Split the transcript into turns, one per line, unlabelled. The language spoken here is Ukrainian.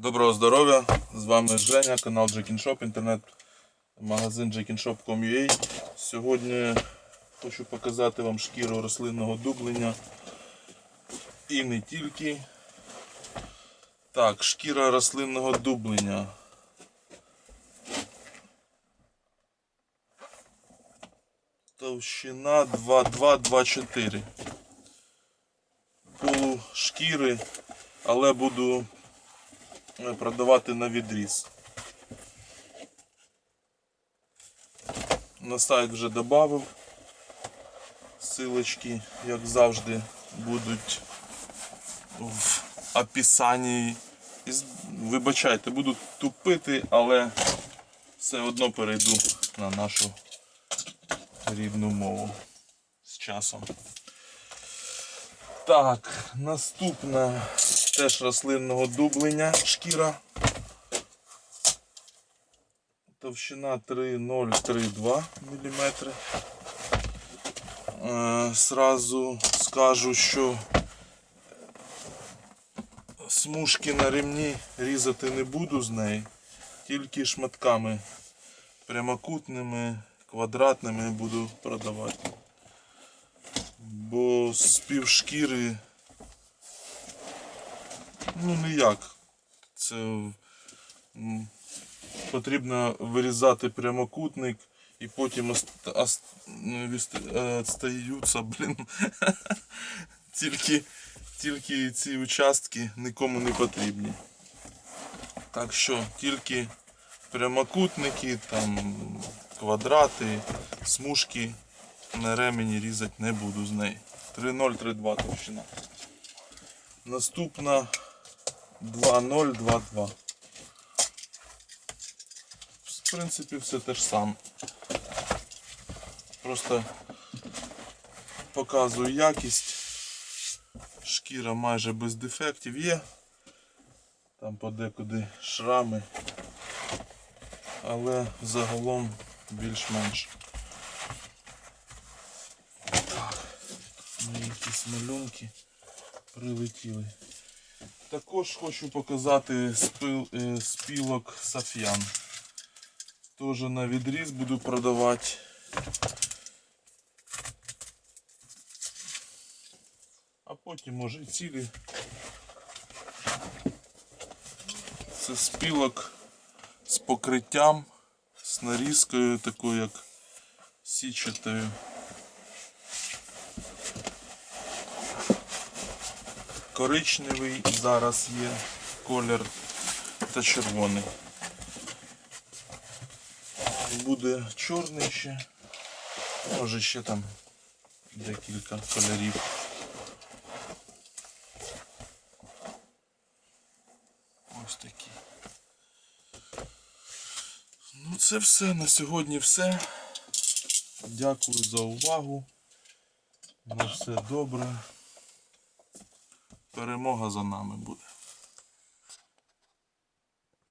Доброго здоров'я! З вами Женя, канал Jack Shop, інтернет-магазин jackinshop.com.ua Сьогодні хочу показати вам шкіру рослинного дублення і не тільки. Так, шкіра рослинного дублення. Товщина 2,2-2,4. Полу шкіри, але буду продавати на відріз. На сайт вже додав. Силочки, як завжди, будуть в описанні. Вибачайте, буду тупити, але все одно перейду на нашу рідну мову з часом. Так, наступна теж рослинного дублення шкіра. Товщина 3,032 мм. Е, Сразу скажу, що смужки на ремні різати не буду з неї, тільки шматками прямокутними, квадратними буду продавати. Бо з півшкіри ну ніяк. Це потрібно вирізати прямокутник і потім ну, е, остаються, блін. тільки, тільки ці участки нікому не потрібні. Так що тільки прямокутники, там квадрати, смужки на ремені різати не буду з неї. 3,032 товщина. Наступна 2,022. В принципі, все те ж саме. Просто показую якість. Шкіра майже без дефектів є. Там подекуди шрами. Але загалом більш-менш. Так, ну, якісь малюнки прилетіли. Також хочу показати спил, е, спілок Саф'ян. Теж на відріз буду продавати. А потім може і цілі. Це спілок з покриттям, з нарізкою такою як січатою. Коричневий зараз є колір та червоний. Буде чорний ще. Може ще там декілька кольорів. Ось такі. Ну це все. На сьогодні все. Дякую за увагу. На все добре. Перемога за нами буде.